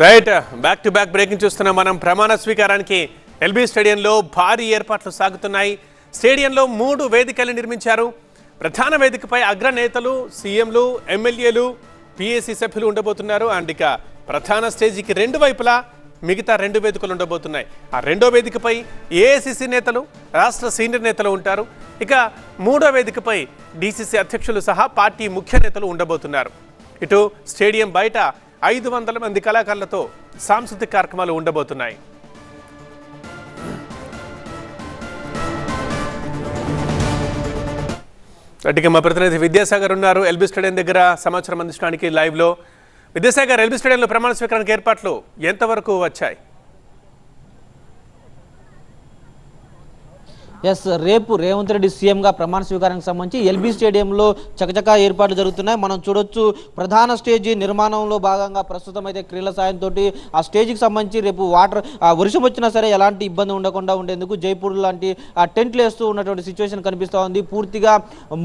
Right back to back breaking చూస్తున్నాం మనం ప్రమాణ స్వీకారానికి ఎల్బీ స్టేడియంలో భారీ ఏర్పాట్లు సాగుతున్నాయి. స్టేడియంలో మూడు వేదికలు నిర్మించారు. ప్రధాన వేదికపై అగ్రనేతలు సీఎంలు ఎమ్మెల్యేలు పిఏసీ సభ్యులు ఉండబోతున్నారు. అండ్ ఇక ప్రధాన స్టేజీకి రెండు వైపులా మిగతా రెండు వేదికలు ఉండబోతున్నాయి. ఆ రెండో వేదికపై ఏఐసిసి నేతలు రాష్ట్ర సీనియర్ నేతలు ఉంటారు. ఇక మూడో వేదికపై డీసీసీ అధ్యక్షులు సహా పార్టీ ముఖ్య నేతలు ఉండబోతున్నారు. ఇటు స్టేడియం బయట ఐదు వందల మంది కళాకారులతో సాంస్కృతిక కార్యక్రమాలు ఉండబోతున్నాయి. అటుగా మా ప్రతినిధి విద్యాసాగర్ ఉన్నారు. ఎల్బీ స్టేడియం దగ్గర సమాచారం అందించడానికి లైవ్లో. విద్యాసాగర్ ఎల్బీ స్టేడియంలో ప్రమాణ స్వీకరణకు ఏర్పాట్లు ఎంతవరకు వచ్చాయి? ఎస్ రేపు రేవంత్ రెడ్డి సీఎంగా ప్రమాణ స్వీకారానికి సంబంధించి ఎల్బీ స్టేడియంలో చకచకా ఏర్పాట్లు జరుగుతున్నాయి. మనం చూడొచ్చు ప్రధాన స్టేజ్ నిర్మాణంలో భాగంగా ప్రస్తుతం అయితే క్రీడల సాయంతో ఆ స్టేజ్కి సంబంధించి రేపు వాటర్ వర్షం వచ్చినా సరే ఎలాంటి ఇబ్బంది ఉండకుండా ఉండేందుకు జైపూర్ లాంటి ఆ టెంట్లు వేస్తూ ఉన్నటువంటి సిచ్యువేషన్ కనిపిస్తూ ఉంది. పూర్తిగా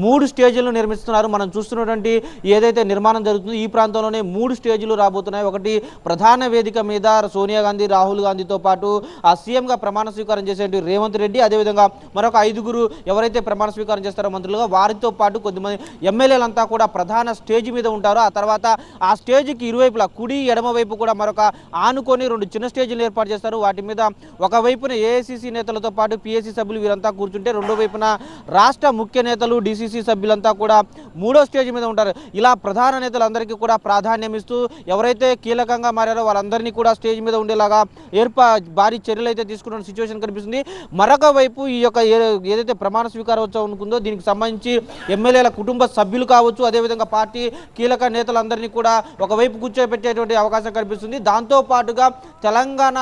మూడు స్టేజీలు నిర్మిస్తున్నారు. మనం చూస్తున్నటువంటి ఏదైతే నిర్మాణం జరుగుతుందో ఈ ప్రాంతంలోనే మూడు స్టేజీలు రాబోతున్నాయి. ఒకటి ప్రధాన వేదిక మీద సోనియా గాంధీ రాహుల్ గాంధీతో పాటు ఆ సీఎంగా ప్రమాణ స్వీకారం చేసేటువంటి రేవంత్ రెడ్డి అదేవిధంగా మరొక ఐదుగురు ఎవరైతే ప్రమాణ స్వీకారం చేస్తారో మంత్రులుగా వారితో పాటు కొద్దిమంది ఎమ్మెల్యేలంతా కూడా ప్రధాన స్టేజ్ మీద ఉంటారు. ఆ తర్వాత ఆ స్టేజ్కి ఇరువైపులా కుడి ఎడమ వైపు కూడా మరొక ఆనుకొని రెండు చిన్న స్టేజీలు ఏర్పాటు చేస్తారు. వాటి మీద ఒకవైపున ఏఐసిసి నేతలతో పాటు పిఎస్సి సభ్యులు వీరంతా కూర్చుంటే రెండో వైపున రాష్ట్ర ముఖ్య నేతలు డిసిసి సభ్యులంతా కూడా మూడో స్టేజ్ మీద ఉంటారు. ఇలా ప్రధాన నేతలందరికీ కూడా ప్రాధాన్యం ఇస్తూ ఎవరైతే కీలకంగా మారారో వాళ్ళందరినీ కూడా స్టేజ్ మీద ఉండేలాగా ఏర్పా భారీ చర్యలు అయితే తీసుకున్న సిచ్యువేషన్ కనిపిస్తుంది. మరొక వైపు ఈ యొక్క ఏదైతే ప్రమాణ స్వీకారోత్సవం ఉందో దీనికి సంబంధించి ఎమ్మెల్యేల కుటుంబ సభ్యులు కావచ్చు అదేవిధంగా పార్టీ కీలక నేతలందరినీ కూడా ఒకవైపు కూర్చోబెట్టేటువంటి అవకాశం కనిపిస్తుంది దాంతో పాటుగా తెలంగాణ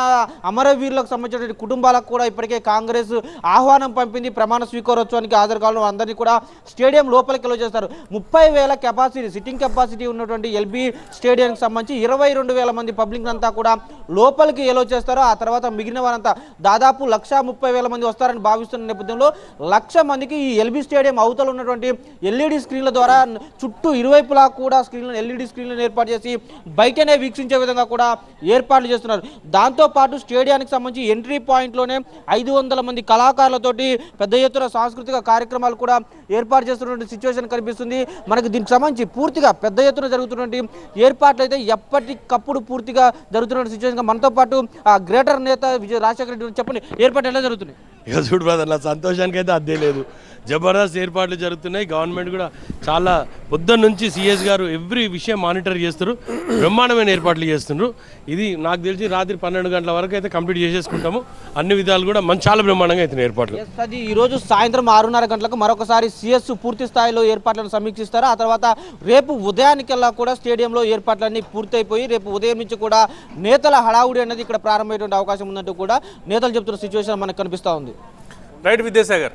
అమరవీరులకు సంబంధించినటువంటి కుటుంబాలకు కూడా ఇప్పటికే కాంగ్రెస్ ఆహ్వానం పంపింది. ప్రమాణ స్వీకారోత్సవానికి హాజరు కావాలని అందరినీ కూడా స్టేడియం లోపలికి ఎలో చేస్తారు ముప్పై వేల కెపాసిటీ సిట్టింగ్ కెపాసిటీ ఉన్నటువంటి ఎల్బీ స్టేడియంకి సంబంధించి ఇరవై రెండు వేల మంది పబ్లిక్ అంతా కూడా లోపలికి ఎలో చేస్తారు ఆ తర్వాత మిగిలిన వారంతా దాదాపు లక్ష ముప్పై వేల మంది వస్తారని భావిస్తున్నారు. భావిస్తున్న నేపథ్యంలో లక్ష మందికి ఈ ఎల్బీ స్టేడియం అవతల ఉన్నటువంటి ఎల్ఈడి స్క్రీన్ల ద్వారా చుట్టూ ఇరువైపులా కూడా స్క్రీన్లను ఎల్ఈడి స్క్రీన్లను ఏర్పాటు చేసి బయటనే వీక్షించే విధంగా కూడా ఏర్పాట్లు చేస్తున్నారు. దాంతో పాటు స్టేడియానికి సంబంధించి ఎంట్రీ పాయింట్లోనే ఐదు వందల మంది కళాకారులతోటి పెద్ద ఎత్తున సాంస్కృతిక కార్యక్రమాలు కూడా ఏర్పాటు చేస్తున్నటువంటి సిచ్యువేషన్ కనిపిస్తుంది. మనకి దీనికి సంబంధించి పూర్తిగా పెద్ద ఎత్తున జరుగుతున్నటువంటి ఏర్పాట్లు అయితే ఎప్పటికప్పుడు పూర్తిగా జరుగుతున్న సిచ్యువేషన్ మనతో పాటు ఆ గ్రేటర్ నేత విజయ రాజశేఖర రెడ్డి చెప్పండి ఏర్పాటు ఎలా జరుగుతున్నాయి? ఇక చూడు బ్రదర్ నా సంతోషానికి అయితే అద్దే లేదు. జబర్దస్త్ ఏర్పాట్లు జరుగుతున్నాయి. గవర్నమెంట్ కూడా చాలా పొద్దున్న నుంచి సిఎస్ గారు ఎవ్రీ విషయం మానిటర్ చేస్తారు బ్రహ్మాండమైన ఏర్పాట్లు చేస్తున్నారు. ఇది నాకు తెలిసి రాత్రి పన్నెండు గంటల వరకు అయితే కంప్లీట్ చేసేసుకుంటాము. అన్ని విధాలు కూడా మంచి చాలా బ్రహ్మాండంగా అయితే ఏర్పాట్లు. అది ఈ రోజు సాయంత్రం ఆరున్నర గంటలకు మరొకసారి సిఎస్ పూర్తి స్థాయిలో ఏర్పాట్లను సమీక్షిస్తారు. ఆ తర్వాత రేపు ఉదయానికల్లా కూడా స్టేడియంలో ఏర్పాట్లన్నీ పూర్తయిపోయి రేపు ఉదయం నుంచి కూడా నేతల హడావుడి అనేది ఇక్కడ ప్రారంభమయ్యేటువంటి అవకాశం ఉందంటూ కూడా నేతలు చెప్తున్న సిచ్యువేషన్ మనకు కనిపిస్తూ ఉంది. రైట్ విద్యాసాగర్